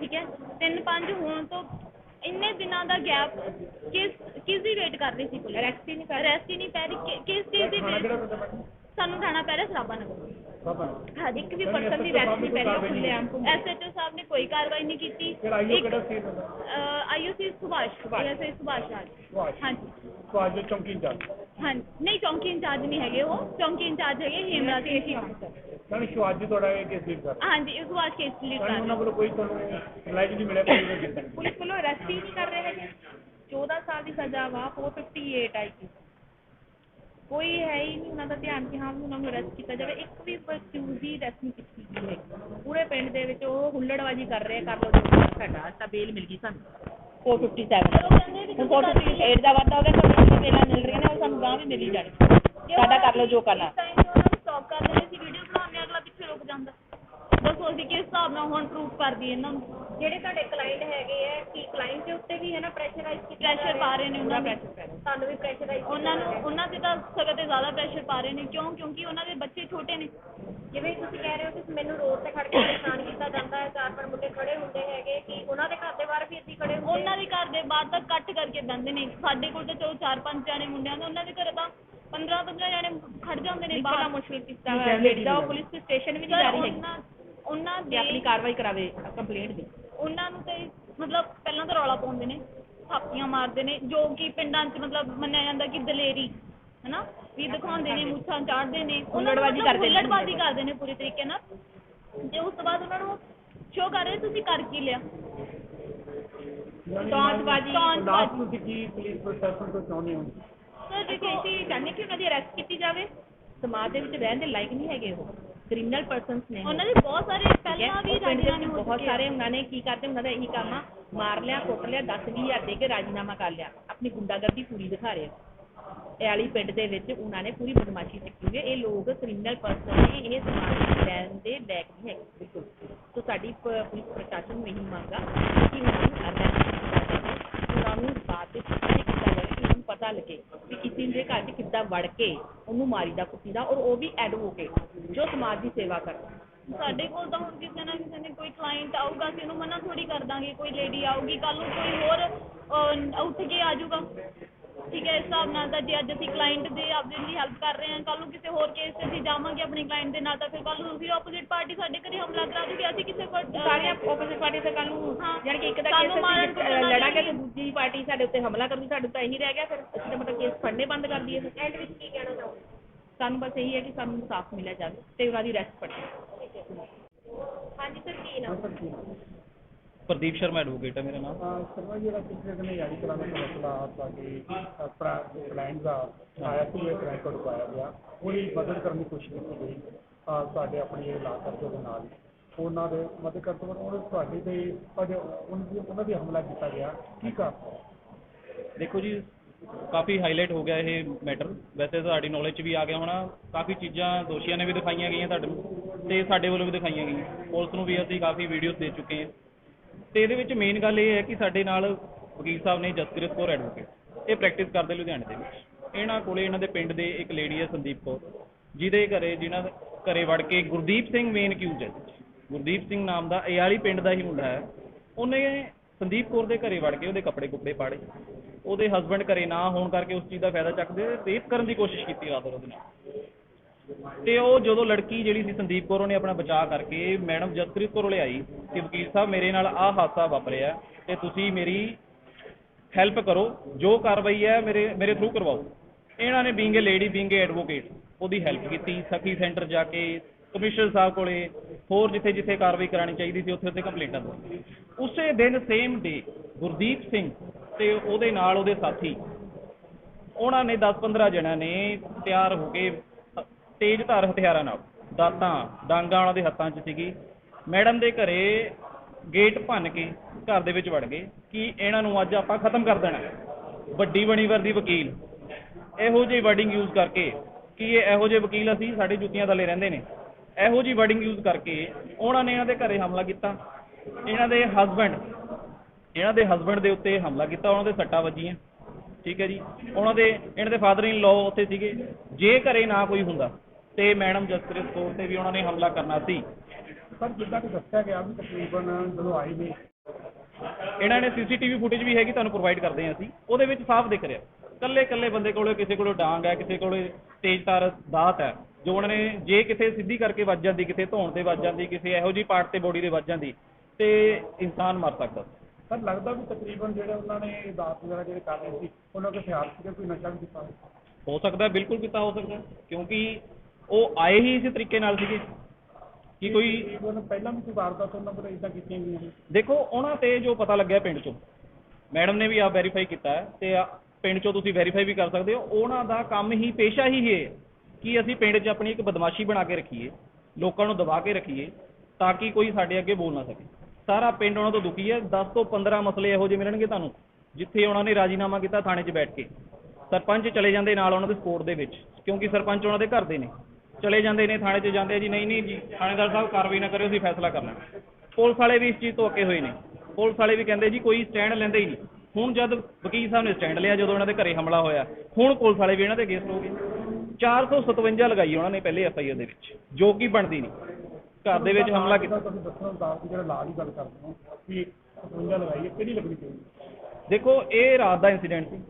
ਠੀਕ ਹੈ? 3 5 ਹੋਣ ਤੋਂ ਇੰਨੇ ਦਿਨਾਂ ਦਾ ਗੈਪ ਕਿਸ ਕਿਸ ਦੀ ਵੇਟ ਕਰ ਰਹੀ ਸੀ ਪੁਲਿਸ? ਰੈਸਟ ਹੀ ਨਹੀਂ ਪੈ ਰੈਸਟ ਹੀ ਨਹੀਂ ਪੈ ਰਹੀ। ਕਿ- ਕਿਸ ਚੀਜ਼ ਦੀ wait? ਸਾਨੂੰ ਠਾਣਾ ਪੈ ਰਿਹਾ ਸਰਾਭਾ ਨਗਰ ਹਾਂਜੀ ਇੱਕ ਵੀ ਪਰਸਨ ਦੀ ਰੈਸਟ ਨਹੀਂ ਪੈ ਰਹੀ। ਖੁੱਲੇ ਆਮ ਐਸਐਚਓ ਸਾਹਿਬ ਨੇ ਕੋਈ ਕਾਰਵਾਈ ਨਹੀਂ ਕੀਤੀ। ਇੱਕ ਆਈਓਸੀ ਸੁਭਾਸ਼। ਐਸਆਈ ਸੁਭਾਸ਼ ਰਾਜ। ਹਾਂਜੀ। ਸਵਾਜ ਦੇ ਚੌਂਕੀ ਇੰਚਾਰਜ। ਹਾਂਜੀ ਨਹੀਂ ਚੌਂਕੀ ਇੰਚਾਰਜ ਨਹੀਂ ਹੈਗੇ ਉਹ। ਚੌਂਕੀ ਇੰਚਾਰਜ ਹੈਗੇ ਹੇਮਰਾਜ ਸਿੰਘ ਨਾਲੇ ਸ਼ਿਵਾਜੀ ਤੁਹਾਡਾ ਇਹ ਕੇਸ ਲੀਡ ਕਰ ਹਾਂਜੀ ਇਹ ਸੁਭਾਸ਼ ਕੇਸ ਲੀਡ ਕਰ ਰਹੇ ਵੱਲੋਂ ਕੋਈ ਤੁਹਾਨੂੰ ਰਿਲਾਈਜ਼ ਨਹੀਂ ਮਿਲਿਆ ਕੋਈ ਵੀ ਕੀਤਾ ਪੁਲਿਸ ਵੱਲੋਂ ਅਰੈਸਟ ਹੀ ਨਹੀਂ ਕਰ ਰਹੇ ਹੈਗੇ। 14 ਸਾਲ ਦੀ ਸਜ਼ਾ ਵਾ 458 ਆਈ ਸੀ। ਕੋਈ ਹੈ ਹੀ ਨਹੀਂ ਉਹਨਾਂ ਦਾ ਧਿਆਨ ਕਿ ਹਾਂ ਵੀ ਉਹਨਾਂ ਨੂੰ ਅਰੈਸਟ ਕੀਤਾ ਜਾਵੇ। ਇੱਕ ਵੀ ਅਕਿਊਜ਼ ਦੀ ਅਰੈਸਟ ਨਹੀਂ ਕੀਤੀ ਗਈ ਹੈ ਪੂਰੇ ਪਿੰਡ ਦੇ ਵਿੱਚ ਉਹ ਹੁੱਲੜਬਾਜੀ ਕਰ ਰਹੇ ਕਰ ਜੋ ਸਾਡਾ ਤਾਂ ਬੇਲ ਮਿਲ ਗਈ ਸਾਨੂੰ। 457 ਹੁਣ 458 ਦਾ ਵਾਧਾ ਹੋ ਗਿਆ ਤਾਂ ਬੇਲਾਂ ਮਿਲ ਰਹੀਆਂ ਨੇ ਉਹ ਸਾਨੂੰ ਗਾਂ ਵੀ ਮਿਲੀ ਜਾਣੀ। ਸਾਡਾ ਕਰ ਲਓ ਜੋ ਕਰਨਾ। ਸਟਾਪ ਕਰ ਦਿੰਦੇ ਸੀ ਵੀਡੀਓ ਬਣਾਉਂਦੇ ਅਗਲਾ ਪਿੱਛੇ ਰੁਕ ਜਾਂਦਾ ਦੱਸੋ ਅਸੀਂ ਕਿਸ ਹਿਸਾਬ ਨਾਲ ਹੁਣ ਪ੍ਰੂਫ ਕਰਦੀ ਇਹਨਾਂ ਨੂੰ। ਜਿਹੜੇ ਤੁਹਾਡੇ ਕਲਾਇੰਟ ਹੈਗੇ ਆ ਕੀ ਕਲਾਇੰਟ ਦੇ ਉੱਤੇ ਵੀ ਹੈ ਨਾ ਪ੍ਰੈਸ਼ਰਾਈਜ਼ ਕੀਤਾ ਜਾ ਪ੍ਰੈਸ਼ਰ ਰਿਹਾ? ਪਾ ਰਹੇ ਨੇ ਉਹਨਾਂ ਦੇ ਤੁਹਾਨੂੰ ਵੀ ਪ੍ਰੈਸ਼ਰਾਈਜ਼ ਉਹਨਾਂ ਨੂੰ ਉਹਨਾਂ ਤੇ ਤਾਂ ਸਗੋਂ ਤੇ ਜ਼ਿਆਦਾ ਪ੍ਰੈਸ਼ਰ ਪਾ ਰਹੇ ਨੇ। ਕਿਉਂ? ਕਿਉਂਕਿ ਉਹਨਾਂ ਦੇ ਬੱਚੇ ਛੋਟੇ ਨੇ। ਜਿਵੇਂ ਤੁਸੀਂ ਕਹਿ ਰਹੇ ਹੋ ਕਿ ਮੈਨੂੰ ਰੋਡ ਤੇ ਖੜ ਕੇ ਪਰੇਸ਼ਾਨ ਕੀਤਾ ਜਾਂਦਾ ਹੈ ਚਾਰ ਪੰਜ ਮੁੰਡੇ ਖੜੇ ਹੁੰਦੇ ਹੈਗੇ ਕਿ ਉਹਨਾਂ ਦੇ ਘਰ ਦੇ ਬਾਹਰ ਉਹਨਾਂ ਦੇ ਘਰ ਦੇ ਬਾਹਰ ਤੱਕ ਕੱਟ ਕਰਕੇ ਬੰਦੇ ਨੇ। ਸਾਡੇ ਕੋਲ ਤਾਂ ਚਲੋ ਚਾਰ ਪੰਜ ਜਾਣੇ ਮੁੰਡਿਆਂ ਦੇ ਉਹਨਾਂ ਦੇ ਘਰੇ ਤਾਂ 15 15 ਜਾਣੇ ਖੜ ਜਾਂਦੇ ਨੇ ਬਾਹਰ। ਮੁਸ਼ਕਿਲ ਕੀਤਾ ਲੇਡੀ ਦਾ ਉਹ ਪੁਲਿਸ ਸਟੇਸ਼ਨ ਵੀ ਨਹੀਂ ਜਾ ਸਰ ਰਹੀ ਹੈਗੀ। ਉਹਨਾਂ ਉਹਨਾਂ ਕਿ ਆਪਣੀ ਦੇ ਕਾਰਵਾਈ ਕਰਾਵੇ ਕੰਪਲੇਂਟ ਦੀ। ਉਹਨਾਂ ਨੂੰ ਤੇ ਮਤਲਬ ਪਹਿਲਾਂ ਤਾਂ ਰੌਲਾ ਪਾਉਂਦੇ ਨੇ ਥਾਪੀਆਂ ਮਾਰਦੇ ਨੇ ਜੋ ਕਿ ਪਿੰਡਾਂ 'ਚ ਮਤਲਬ ਮੰਨਿਆ ਜਾਂਦਾ ਕਿ ਦਲੇਰੀ ਹੈਨਾ? ਵੀ ਦਿਖਾਉਂਦੇ ਨੇ ਮੁੱਛਾਂ ਚਾੜਦੇ ਨੇ। ਹੁੱਲੜਬਾਜ਼ੀ ਕਰਦੇ ਨੇ। ਹੁੱਲੜਬਾਜ਼ੀ ਕਰਦੇ ਨੇ ਪੂਰੇ ਤਰੀਕੇ ਨਾਲ। ਤੇ ਉਸ ਤੋਂ ਬਾਅਦ ਉਹਨਾਂ ਨੂੰ ਸ਼ੋਅ ਕਰ ਰਹੇ ਤੁਸੀਂ ਕਰ ਕੀ ਲਿਆ? ਟੌਂਚਬਾਜ਼ੀ ਟੌਂਚਬਾਜ਼ੀ। ਤੁਸੀਂ ਕੀ ਪੁਲਿਸ ਪ੍ਰਸ਼ਾਸਨ ਤੋਂ ਚਾਹੁੰਦੇ ਹੋ? ਸਰ ਦੇਖੋ ਅਸੀਂ ਚਾਹੁੰਦੇ ਕਿ ਉਹਨਾਂ ਦੀ ਅਰੈਸਟ ਕੀਤੀ ਜਾਵੇ। ਸਮਾਜ ਦੇ ਵਿੱਚ ਰਹਿਣ ਦੇ ਲਾਇਕ ਨਹੀਂ ਹੈਗੇ ਉਹ। ਕ੍ਰਿਮੀਨਲ ਪਰਸਨਸ ਨੇ। ਉਹ। ਉਹਨਾਂ ਦੇ ਬਹੁਤ ਸਾਰੇ? ਪਹਿਲਾਂ ਵੀ ਰਾਜੀਨਾਮੇ ਬਹੁਤ। ਸਾਰੇ ਉਹਨਾਂ ਨੇ ਕੀ ਕਰਦੇ? ਉਹਨਾਂ ਦਾ ਇਹੀ ਕੰਮ ਆ ਮਾਰ ਲਿਆ ਕੁੱਟ ਲਿਆ 10 ਵੀਹ ਹਜ਼ਾਰ ਦੇ ਕੇ ਰਾਜੀਨਾਮਾ ਕਰ ਲਿਆ। ਆਪਣੀ ਗੁੰਡਾਗਰਦੀ ਪੂਰੀ ਦਿਖਾ ਰਹੇ ਵਾਲੀ ਪਿੰਡ ਦੇ ਵਿੱਚ ਉਹਨਾਂ ਨੇ ਪੂਰੀ ਬਦਮਾਸ਼ੀ ਕੀਤੀ ਹੋਈ ਹੈ। ਇਹ ਲੋਕ ਕ੍ਰਿਮੀਨਲ ਪਰਸਨ ਨੇ ਇਹ ਸਮਾਜ ਵਿੱਚ ਰਹਿਣ ਦੇ ਲਾਇਕ ਨਹੀਂ ਹੈਗੇ। ਬਿਲਕੁਲ। ਸੋ ਸਾਡੀ ਪੁਲਿਸ ਪ੍ਰਸ਼ਾਸਨ ਨੂੰ ਇਹੀ ਮੰਗ ਆ ਕਿ ਉਹਨਾਂ ਨੂੰ ਅਰੈਸਟ ਕੀਤਾ ਜਾਵੇ ਉਹਨਾਂ ਨੂੰ ਬਾਅਦ ਕੀਤਾ ਜਾਵੇ ਕਿ ਉਹਨਾਂ ਪਤਾ ਲੱਗੇ ਕਿ ਕਿਸੇ ਦੇ ਘਰ 'ਚ ਕਿੱਦਾਂ ਵੜ ਕੇ ਉਹਨੂੰ ਮਾਰੀਦਾ ਕੁੱਟੀਦਾ ਔਰ ਉਹ ਵੀ ਐਡਵੋਕੇਟ ਜੋ ਸਮਾਜ ਦੀ ਸੇਵਾ ਕਰਦਾ। ਸਾਡੇ ਕੋਲ ਤਾਂ ਹੁਣ ਕਿਸੇ ਨਾ ਕਿਸੇ ਨੇ ਕੋਈ ਕਲਾਇੰਟ ਆਊਗਾ ਅਸੀਂ ਉਹਨੂੰ ਮਨਾ ਥੋੜੀ ਕਰ ਦਾਂਗੇ ਕੋਈ ਲੇਡੀ ਆਊਗੀ ਕੱਲ ਨੂੰ ਕੋਈ ਹੋਰ ਅਹ, ਉੱਠ ਕੇ ਆ ਜਾਊਗਾ। ਠੀਕ ਹੈ ਇਸ ਹਿਸਾਬ ਨਾਲ ਤਾਂ ਜੇ ਅੱਜ ਅਸੀਂ ਕਲਾਇੰਟ ਦੇ ਆਪਦੇ ਲਈ ਹੈਲਪ ਕਰ ਰਹੇ ਹਾਂ ਕੱਲ ਨੂੰ ਕਿਸੇ ਹੋਰ ਕੇਸ 'ਚ ਅਸੀਂ ਜਾਵਾਂਗੇ ਆਪਣੀ ਕਲਾਇੰਟ ਦੇ ਨਾਲ ਤਾਂ ਫਿਰ ਕੱਲ ਨੂੰ ਦੂਸਰੀ ਆਪੋਜ਼ਿਟ ਪਾਰਟੀ ਸਾਡੇ ਘਰੇ ਹਮਲਾ ਕਰਾ ਦੂਗੀ ਅਸੀਂ ਕਿਸੇ ਪਰ ਅਹ, ਸਾਰੀਆਂ ਆਪੋਜ਼ਿਟ ਪਾਰਟੀ ਤੇ ਕੱਲ ਨੂੰ ਹਾਂ। ਜਾਣੀ ਕਿ ਇੱਕ ਦਾ ਸਾਨੂੰ ਕੇਸ ਅਸੀਂ ਨਾਲ ਲੜਾਂਗੇ ਤੇ। ਦੂਜੀ ਪਾਰਟੀ ਸਾਡੇ ਉੱਤੇ ਹਮਲਾ ਕਰੂਗੀ ਸਾਡੇ ਤਾਂ ਇਹੀ ਰਹਿ ਗਿਆ ਫਿਰ ਅਸੀਂ ਤਾਂ ਮਤਲਬ ਕੇਸ ਫੜਨੇ ਬੰਦ ਕਰ ਦਈਏ ਫਿਰ। ਐਂਡ ਵਿੱਚ ਕੀ ਕਹਿਣਾ ਚਾਹੋਗੇ ਸਾਨੂੰ ਬਸ ਇਹੀ ਹੈ ਕਿ ਸਾਨੂੰ ਇਨਸਾਫ ਮਿਲਿਆ ਜਾਵੇ ਤੇ ਉਹਨਾਂ ਦੀ ਰੈਸਟ ਪੜੇ ਹਾਂਜੀ ਸਰ ਕੀ ਨਾਮ ਪ੍ਰਦੀਪ ਸ਼ਰਮਾ ਐਡਵੋਕੇਟ ਹੈ ਮੇਰਾ ਨਾਮ। ਸਰਵਾ ਜਿਹੜਾ ਪਿਛਲੇ ਦਿਨ ਯਾਰੀ ਕਰਾਂ ਦਾ ਮਸਲਾ ਸਾਡੇ ਕਲਾਇੰਟ ਦਾ ਆਇਆ ਸੀ ਇਹ ਕਲਾਇੰਟ ਕੋਲ ਪਾਇਆ ਗਿਆ। ਉਹਦੀ ਮਦਦ ਕਰਨ ਦੀ ਕੋਸ਼ਿਸ਼ ਕੀਤੀ ਗਈ। ਆ ਸਾਡੇ ਆਪਣੇ ਇਲਾ ਕਰਦੇ ਦੇ ਨਾਲ ਉਹਨਾਂ ਦੇ ਮਦਦ ਕਰਦੇ ਵਕਤ ਉਹਨਾਂ ਤੁਹਾਡੇ ਤੇ ਅੱਜ ਉਹਨਾਂ ਦੀ ਉਹਨਾਂ ਹਮਲਾ ਕੀਤਾ ਗਿਆ। ਕੀ ਕਾਰਨ ਦੇਖੋ ਜੀ ਕਾਫੀ ਹਾਈਲਾਈਟ ਹੋ ਗਿਆ ਇਹ ਮੈਟਰ ਵੈਸੇ ਤੁਹਾਡੀ ਨੌਲੇਜ 'ਚ ਵੀ ਆ ਗਿਆ ਹੋਣਾ। ਕਾਫੀ ਚੀਜ਼ਾਂ ਦੋਸ਼ੀਆਂ ਨੇ ਵੀ ਦਿਖਾਈਆਂ ਗਈਆਂ ਤੁਹਾਡੇ ਨੂੰ ਤੇ ਸਾਡੇ ਵੱਲੋਂ ਵੀ ਦਿਖਾਈਆਂ ਗਈਆਂ। ਪੁਲਿਸ ਨੂੰ ਵੀ ਅਸੀਂ ਕਾਫੀ ਵੀਡੀਓਜ਼ ਦੇ ਚੁੱਕੇ ਹਾਂ। ਤੇ ਇਹਦੇ ਵਿੱਚ ਮੇਨ ਗੱਲ ਇਹ ਹੈ ਕਿ ਸਾਡੇ ਨਾਲ ਵਕੀਲ ਸਾਹਿਬ ਨੇ ਜਸਕ੍ਰਿਤ ਕੌਰ ਐਡਵੋਕੇਟ ਇਹ ਪ੍ਰੈਕਟਿਸ ਕਰਦੇ ਲੁਧਿਆਣੇ ਦੇ ਵਿੱਚ। ਇਹਨਾਂ ਕੋਲੇ ਇਹਨਾਂ ਦੇ ਪਿੰਡ ਦੇ ਇੱਕ ਲੇਡੀ ਹੈ ਸੰਦੀਪ ਕੌਰ, ਜਿਹਦੇ ਘਰੇ ਜਿਨ੍ਹਾਂ ਘਰੇ ਵੜ ਕੇ ਗੁਰਦੀਪ ਸਿੰਘ ਮੇਨ ਅਕਿਊਜ਼ ਹੈ। ਗੁਰਦੀਪ ਸਿੰਘ ਨਾਮ ਦਾ ਇਆਲੀ ਪਿੰਡ ਦਾ ਹੀ ਮੁੰਡਾ ਹੈ। ਉਹਨੇ ਸੰਦੀਪ ਕੌਰ ਦੇ ਘਰੇ ਵੜ ਕੇ ਉਹਦੇ ਕੱਪੜੇ ਕੁੱਪੜੇ ਪਾੜੇ। ਉਹਦੇ ਹਸਬੰਡ ਘਰੇ ਨਾ ਹੋਣ ਕਰਕੇ ਉਸ ਚੀਜ਼ ਦਾ ਫਾਇਦਾ ਚੱਕਦੇ ਰੇਪ ਕਰਨ ਦੀ ਕੋਸ਼ਿਸ਼ ਕੀਤੀ ਰਾਤ ਉਹਦੇ ਨਾਲ। ਤੇ ਉਹ ਜਦੋਂ ਲੜਕੀ ਜਿਹੜੀ ਸੀ ਸੰਦੀਪ ਕੌਰ, ਉਹਨੇ ਆਪਣਾ ਬਚਾਅ ਕਰਕੇ ਮੈਡਮ ਜਸਪ੍ਰੀਤ ਕੌਰ ਕੋਲੇ ਆਈ ਕਿ ਵਕੀਲ ਸਾਹਿਬ, ਮੇਰੇ ਨਾਲ ਆਹ ਹਾਦਸਾ ਵਾਪਰਿਆ ਤੇ ਤੁਸੀਂ ਮੇਰੀ ਹੈਲਪ ਕਰੋ, ਜੋ ਕਾਰਵਾਈ ਹੈ ਮੇਰੇ ਮੇਰੇ ਥਰੂ ਕਰਵਾਓ। ਇਹਨਾਂ ਨੇ ਬੀਂਗ ਲੇਡੀ ਬੀਂਗ ਐਡਵੋਕੇਟ ਉਹਦੀ ਹੈਲਪ ਕੀਤੀ, ਸਖੀ ਸੈਂਟਰ ਜਾ ਕੇ, ਕਮਿਸ਼ਨਰ ਸਾਹਿਬ ਕੋਲੇ, ਹੋਰ ਜਿੱਥੇ ਜਿੱਥੇ ਕਾਰਵਾਈ ਕਰਾਣੀ ਚਾਹੀਦੀ ਸੀ, ਉੱਥੇ ਉੱਥੇ ਕੰਪਲੇਂਟਾਂ ਦਿੱਤੀਆਂ ਉਸੇ ਦਿਨ ਸੇਮ ਡੇ ਗੁਰਦੀਪ ਸਿੰਘ ਤੇ ਉਹਦੇ ਨਾਲ ਉਹਦੇ ਸਾਥੀ, ਉਹਨਾਂ ਨੇ 10-15 ਜਣਿਆਂ ਨੇ ਤਿਆਰ ਹੋ ਕੇ ਤੇਜ਼ ਧਾਰ ਹਥਿਆਰਾਂ ਨਾਲ। ਦਾਤਾਂ, ਡਾਂਗਾਂ ਉਹਨਾਂ ਦੇ ਹੱਥਾਂ 'ਚ ਸੀਗੀ। ਮੈਡਮ ਦੇ ਘਰੇ ਗੇਟ ਭੰਨ ਕੇ ਘਰ ਦੇ ਵਿੱਚ ਵੜ ਗਏ ਕਿ ਇਹਨਾਂ ਨੂੰ ਅੱਜ ਆਪਾਂ ਖਤਮ ਕਰ ਦੇਣਾ ਵੱਡੀ ਬਣੀ ਵਰਦੀ ਵਕੀਲ। ਇਹੋ ਜਿਹੀ ਵਰਡਿੰਗ ਯੂਜ਼ ਕਰਕੇ ਕਿ ਇਹ ਇਹੋ ਜਿਹੇ ਵਕੀਲ ਅਸੀਂ ਸਾਡੇ ਜੁੱਤੀਆਂ ਥੱਲੇ ਰਹਿੰਦੇ ਨੇ। ਇਹੋ ਜਿਹੀ ਵਰਡਿੰਗ ਯੂਜ਼ ਕਰਕੇ ਉਹਨਾਂ ਨੇ ਇਹਨਾਂ ਦੇ ਘਰੇ ਹਮਲਾ ਕੀਤਾ। ਇਹਨਾਂ ਦੇ ਹਸਬੰਡ ਇਹਨਾਂ ਦੇ ਹਸਬੰਡ ਦੇ ਉੱਤੇ ਹਮਲਾ ਕੀਤਾ, ਉਹਨਾਂ ਦੇ ਸੱਟਾਂ ਵੱਜੀਆਂ। ਠੀਕ ਹੈ ਜੀ। ਉਹਨਾਂ ਦੇ, ਇਹਨਾਂ ਦੇ ਫਾਦਰ ਇਨ ਲਾਅ ਉੱਥੇ ਸੀਗੇ। ਜੇ ਘਰੇ ਨਾ ਕੋਈ ਹੁੰਦਾ ਤੇ ਮੈਡਮ ਜਸਪ੍ਰੀਤ ਕੌਰ ਤੇ ਵੀ ਉਹਨਾਂ ਨੇ ਹਮਲਾ ਕਰਨਾ ਸੀ ਸਰ ਜਿੱਦਾਂ ਕਿ ਦੱਸਿਆ ਗਿਆ ਵੀ ਤਕਰੀਬਨ ਜਦੋਂ ਆਏ ਨੇ ਇਹਨਾਂ ਨੇ ਸੀਸੀਟੀਵੀ ਫੁਟੇਜ ਵੀ ਹੈਗੀ ਤੁਹਾਨੂੰ ਪ੍ਰੋਵਾਈਡ ਕਰਦੇ ਹਾਂ ਅਸੀਂ ਉਹਦੇ ਵਿੱਚ ਸਾਫ਼ ਦਿਖ ਰਿਹਾ ਕੱਲੇ ਕੱਲੇ ਬੰਦੇ ਕੋਲੇ ਕਿਸੇ ਕੋਲੇ ਡਾਂਗ ਹੈ ਕਿਸੇ ਕੋਲੇ ਤੇਜ਼ਧਾਰ ਦਾਤ ਹੈ ਜੋ ਉਹਨਾਂ ਨੇ ਜੇ ਕਿਤੇ ਸਿੱਧੀ ਕਰਕੇ ਵੱਜ ਜਾਂਦੀ ਕਿਤੇ ਧੌਣ ਤੇ ਵੱਜ ਜਾਂਦੀ ਕਿਸੇ ਇਹੋ ਜਿਹੀ ਪਾਰਟ ਤੇ ਬੋਡੀ ਦੇ ਵੱਜ ਜਾਂਦੀ ਤੇ ਇਨਸਾਨ ਮਰ ਸਕਦਾ। ਸਰ ਲੱਗਦਾ ਵੀ ਤਕਰੀਬਨ ਜਿਹੜੇ ਉਹਨਾਂ ਨੇ ਦਾਤ ਵਗੈਰਾ ਜਿਹੜੇ ਕਰ ਰਹੇ ਸੀ ਉਹਨਾਂ ਕੋਲ ਹਥਿਆਰ ਸੀਗੇ ਕੋਈ ਨਸ਼ਾ ਵੀ ਕੀਤਾ। ਹੋ ਸਕਦਾ ਬਿਲਕੁਲ ਕੀਤਾ ਹੋ ਸਕਦਾ ਕਿਉਂਕਿ ਉਹ ਆਏ ਹੀ ਇਸੇ ਤਰੀਕੇ ਨਾਲ ਸੀਗੇ ਕਿ ਕੋਈ ਪਹਿਲਾਂ ਵੀ ਕੋਈ ਵਾਰਦਾਤ ਉਹਨਾਂ ਕੋਲ ਇਦਾਂ ਕੀਤੀਆਂ ਗਈਆਂ ਨੇ ਦੇਖੋ ਉਹਨਾਂ ਤੇ ਜੋ ਪਤਾ ਲੱਗਿਆ ਪਿੰਡ ਚੋਂ ਮੈਡਮ ਨੇ ਵੀ ਆਪ ਵੈਰੀਫਾਈ ਕੀਤਾ ਹੈ ਤੇ ਪਿੰਡ ਚੋਂ ਤੁਸੀਂ ਵੈਰੀਫਾਈ ਵੀ ਕਰ ਸਕਦੇ ਹੋ ਉਹਨਾਂ ਦਾ ਕੰਮ ਹੀ ਪੇਸ਼ਾ ਹੀ ਇਹ ਹੈ ਕਿ ਅਸੀਂ ਪਿੰਡ 'ਚ ਆਪਣੀ ਇੱਕ ਬਦਮਾਸ਼ੀ ਬਣਾ ਕੇ ਰੱਖੀਏ ਲੋਕਾਂ ਨੂੰ ਦਬਾ ਕੇ ਰੱਖੀਏ ਤਾਂ ਕਿ ਕੋਈ ਸਾਡੇ ਅੱਗੇ ਬੋਲ ਨਾ ਸਕੇ। ਸਾਰਾ ਪਿੰਡ ਉਹਨਾਂ ਤੋਂ ਦੁਖੀ ਹੈ। 10 ਤੋਂ 15 ਮਸਲੇ ਇਹੋ ਜਿਹੇ ਮਿਲਣਗੇ ਤੁਹਾਨੂੰ ਜਿੱਥੇ ਉਹਨਾਂ ਨੇ ਰਾਜੀਨਾਮਾ ਕੀਤਾ ਥਾਣੇ 'ਚ ਬੈਠ ਕੇ। ਸਰਪੰਚ ਚਲੇ ਜਾਂਦੇ ਨਾਲ ਉਹਨਾਂ ਦੇ ਸਪੋਰਟ ਦੇ ਵਿੱਚ ਕਿਉਂਕਿ ਸਰਪੰਚ ਉਹਨਾਂ ਦੇ ਘਰ ਦੇ ਨੇ। ਚਲੇ ਜਾਂਦੇ ਨੇ ਥਾਣੇ 'ਚ ਜਾਂਦੇ ਆ ਜੀ ਨਹੀਂ ਨਹੀਂ ਜੀ ਥਾਣੇਦਾਰ ਸਾਹਿਬ ਕਾਰਵਾਈ ਨਾ ਕਰਿਓ ਅਸੀਂ ਫੈਸਲਾ ਕਰਨਾ। ਪੁਲਿਸ ਵਾਲੇ ਵੀ ਇਸ ਚੀਜ਼ ਤੋਂ ਅੱਕੇ ਹੋਏ ਨੇ। ਪੁਲਿਸ ਵਾਲੇ ਵੀ ਕਹਿੰਦੇ ਜੀ ਕੋਈ ਸਟੈਂਡ ਲੈਂਦੇ ਹੀ ਨਹੀਂ। ਹੁਣ ਜਦ ਵਕੀਲ ਸਾਹਿਬ ਨੇ ਸਟੈਂਡ ਲਿਆ ਜਦੋਂ ਉਹਨਾਂ ਦੇ ਘਰੇ ਹਮਲਾ ਹੋਇਆ ਹੁਣ ਪੁਲਿਸ ਵਾਲੇ ਵੀ ਇਹਨਾਂ ਦੇ ਅਗੇਂਸਟ ਹੋ ਗਏ 457 ਲਗਾਈ ਉਹਨਾਂ ਨੇ ਪਹਿਲੇ ਐਫਆਈਆਰ ਦੇ ਵਿੱਚ ਜੋ ਕਿ ਬਣਦੀ ਨਹੀਂ। ਘਰ ਦੇ ਵਿੱਚ ਹਮਲਾ ਕੀਤਾ। ਤੁਸੀਂ ਦੱਸਣਾ ਦਾਤ ਜਿਹੜਾ ਲਾ ਦੀ ਗੱਲ ਕਰਦੇ ਹੋ ਵੀ 55 ਲਗਾਈ ਹੈ ਕਿਹੜੀ ਲੱਗਣੀ ਚਾਹੀਦੀ? ਦੇਖੋ ਇਹ ਰਾਤ ਦਾ ਇਨਸੀਡੈਂਟ ਸੀ।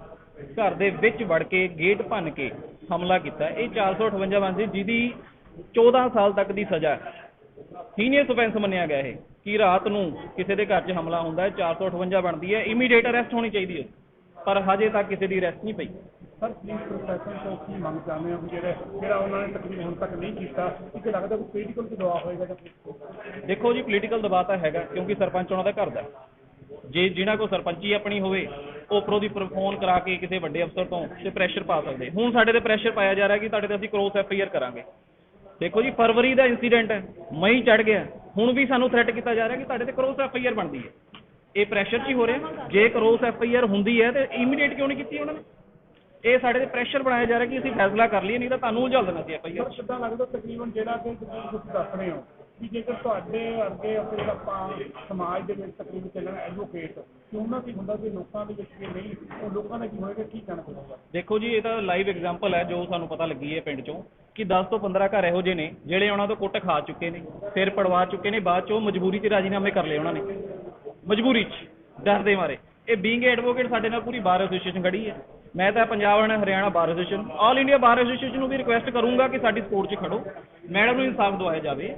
ਘਰ ਦੇ ਵਿੱਚ ਵੜ ਕੇ ਗੇਟ ਭੰਨ ਕੇ ਹਮਲਾ ਕੀਤਾ ਇਹ 458 ਬਣਦੀ ਜਿਹਦੀ 14 ਸਾਲ ਤੱਕ ਦੀ ਸਜ਼ਾ ਸੀਨੀਅਰ offense ਮੰਨਿਆ ਗਿਆ ਇਹ ਕਿ ਰਾਤ ਨੂੰ ਕਿਸੇ ਦੇ ਘਰ 'ਚ ਹਮਲਾ ਹੁੰਦਾ ਹੈ 458 ਬਣਦੀ ਹੈ ਇਮੀਡੀਏਟ ਅਰੈਸਟ ਹੋਣੀ ਚਾਹੀਦੀ ਹੈ ਪਰ ਹਜੇ ਤੱਕ ਕਿਸੇ ਦੀ ਅਰੈਸਟ ਨਹੀਂ ਪਈ ਸਰ ਤੋਂ ਕੀ ਮੰਗ ਚਾਹੁੰਦੇ ਹੋ ਵੀ ਜਿਹੜੇ ਜਿਹੜਾ ਉਹਨਾਂ ਨੇ ਤਕਰੀਬਨ ਹੁਣ ਤੱਕ ਨਹੀਂ ਕੀਤਾ ਕਿ ਲੱਗਦਾ ਕੋਈ ਪੋਲੀਟੀਕਲ ਦਬਾਅ ਹੋਏਗਾ ਜਾਂ ਕੁਛ? ਦੇਖੋ ਜੀ ਪੋਲੀਟੀਕਲ ਦਬਾਅ ਤਾਂ ਹੈਗਾ ਕਿਉਂਕਿ ਸਰਪੰਚ ਉਹਨਾਂ ਦਾ ਘਰ ਦਾ। ਜੇ ਜਿਨ੍ਹਾਂ ਕੋਲ ਸਰਪੰਚੀ ਆਪਣੀ ਹੋਵੇ ਉਪਰੋਂ ਦੀ ਫੋਨ ਕਰਾ ਕੇ ਕਿਸੇ ਵੱਡੇ ਅਫਸਰ ਤੋਂ ਤੇ ਪ੍ਰੈਸ਼ਰ ਪਾ ਸਕਦੇ। ਹੁਣ ਸਾਡੇ ਤੇ ਪ੍ਰੈਸ਼ਰ ਪਾਇਆ ਜਾ ਰਿਹਾ ਕਿ ਤੁਹਾਡੇ ਤੇ ਅਸੀਂ ਕ੍ਰੋਸ ਐਫ ਆਈ ਆਰ ਕਰਾਂਗੇ। ਦੇਖੋ ਜੀ, ਫਰਵਰੀ ਦਾ ਇਨਸੀਡੈਂਟ ਹੈ, ਮਈ ਚੜ ਗਿਆ। ਹੁਣ ਵੀ ਸਾਨੂੰ ਥ੍ਰੈਟ ਕੀਤਾ ਜਾ ਰਿਹਾ ਕਿ ਤੁਹਾਡੇ ਤੇ ਕ੍ਰੋਸ ਐਫ ਆਈ ਆਰ ਬਣਦੀ ਹੈ। ਇਹ ਪ੍ਰੈਸ਼ਰ 'ਚ ਹੀ ਹੋ ਰਿਹਾ। ਜੇ ਕ੍ਰੋਸ ਐਫ ਆਈ ਆਰ ਹੁੰਦੀ ਹੈ ਤੇ ਇਮੀਡੀਏਟ ਕਿਉਂ ਨਹੀਂ ਕੀਤੀ ਉਹਨਾਂ ਨੇ? ਇਹ ਸਾਡੇ ਤੇ ਪ੍ਰੈਸ਼ਰ ਬਣਾਇਆ ਜਾ ਰਿਹਾ ਕਿ ਅਸੀਂ ਫੈਸਲਾ ਕਰ ਲਈਏ, ਨਹੀਂ ਤਾਂ ਤੁਹਾਨੂੰ ਉਝਲ ਦੇਣਾ ਸੀ ਐਫ ਆਈ ਆਰ ਕਿੱਦਾਂ ਲੱਗਦਾ ਤਕਰੀਬਨ ਜਿਹੜਾ ਕਿ ਤੁਸੀਂ ਦੱਸ ਰਹੇ ਹੋ? ਵੀ ਜੇਕਰ ਤੁਹਾਡੇ ਵਰਗੇ ਆਪਣੇ ਆਪਾਂ ਸਮਾਜ ਦੇ ਵਿੱਚ ਤਕਰੀਬਨ ਚੱਲਣ ਐਡਵੋਕੇਟ ਕਿ ਉਹਨਾਂ ਦੀ ਹੁੰਦਾ ਕਿ ਲੋਕਾਂ ਦੇ ਵਿੱਚ ਇਹ ਨਹੀਂ, ਉਹ ਲੋਕਾਂ ਦਾ ਕੀ ਹੋਏਗਾ, ਕੀ ਕਹਿਣਾ ਚਾਹੁੰਦਾ ਦੇਖੋ ਜੀ, ਇਹ ਤਾਂ ਲਾਈਵ ਐਗਜ਼ਾਮਪਲ ਹੈ ਜੋ ਸਾਨੂੰ ਪਤਾ ਲੱਗੀ ਹੈ ਪਿੰਡ ਚੋਂ ਕਿ 10 ਤੋਂ 15 ਘਰ ਇਹੋ ਜਿਹੇ ਨੇ ਜਿਹੜੇ ਉਹਨਾਂ ਤੋਂ ਕੁੱਟ ਖਾ ਚੁੱਕੇ ਨੇ, ਸਿਰ ਪੜਵਾ ਚੁੱਕੇ ਨੇ, ਬਾਅਦ ਚੋਂ ਮਜਬੂਰੀ 'ਚ ਰਾਜੀਨਾਮੇ ਕਰ ਲਏ ਉਹਨਾਂ ਨੇ। ਮਜਬੂਰੀ 'ਚ ਡਰ ਦੇ ਮਾਰੇ। ਇਹ ਬੀਇੰਗ ਐਡਵੋਕੇਟ ਸਾਡੇ ਨਾਲ ਪੂਰੀ ਬਾਰ ਐਸੋਸੀਏਸ਼ਨ ਖੜੀ ਹੈ। ਮੈਂ ਤਾਂ Punjab and Haryana bar association all India bar association ਨੂੰ ਵੀ ਰਿਕੁਐਸਟ ਕਰੂੰਗਾ ਕਿ ਸਾਡੀ ਸਪੋਰਟ 'ਚ ਖੜੋ। ਮੈਡਮ ਨੂੰ ਇਨਸਾਫ ਦਵਾਇਆ ਜਾਵੇ।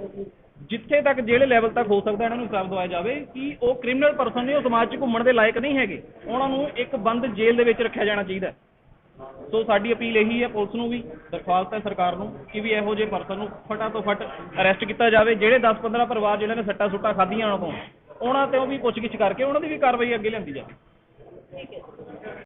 ਜਿੱਥੇ ਤੱਕ ਜਿਹੜੇ ਲੈਵਲ ਤੱਕ ਹੋ ਸਕਦਾ ਇਹਨਾਂ ਨੂੰ ਇਨਸਾਫ ਦਵਾਇਆ ਜਾਵੇ ਕਿ ਉਹ ਕ੍ਰਿਮੀਨਲ ਪਰਸਨ ਨੇ, ਉਹ ਸਮਾਜ 'ਚ ਘੁੰਮਣ ਦੇ ਲਾਇਕ ਨਹੀਂ ਹੈਗੇ। ਉਹਨਾਂ ਨੂੰ ਇੱਕ ਬੰਦ ਜੇਲ੍ਹ ਦੇ ਵਿੱਚ ਰੱਖਿਆ ਜਾਣਾ ਚਾਹੀਦਾ ਸੋ ਸਾਡੀ ਅਪੀਲ ਇਹੀ ਹੈ ਪੁਲਿਸ ਨੂੰ ਵੀ, ਦਰਖਾਸਤ ਹੈ ਸਰਕਾਰ ਨੂੰ, ਕਿ ਵੀ ਇਹੋ ਜਿਹੇ ਪਰਸਨ ਨੂੰ ਫਟਾ ਤੋਂ ਫਟ ਅਰੈਸਟ ਕੀਤਾ ਜਾਵੇ, ਜਿਹੜੇ 10-15 ਪਰਿਵਾਰ ਜਿਹਨਾਂ ਨੇ ਸੱਟਾ ਸੁੱਟਾਂ ਖਾਧੀਆਂ ਉਹਨਾਂ ਤੋਂ। ਉਹਨਾਂ ਤੇ ਉਹ ਵੀ ਪੁੱਛਗਿੱਛ ਕਰਕੇ ਉਹਨਾਂ ਦੀ ਵੀ ਕਾਰਵਾਈ ਅੱਗੇ ਲਿਆਂਦੀ ਜਾਵੇ।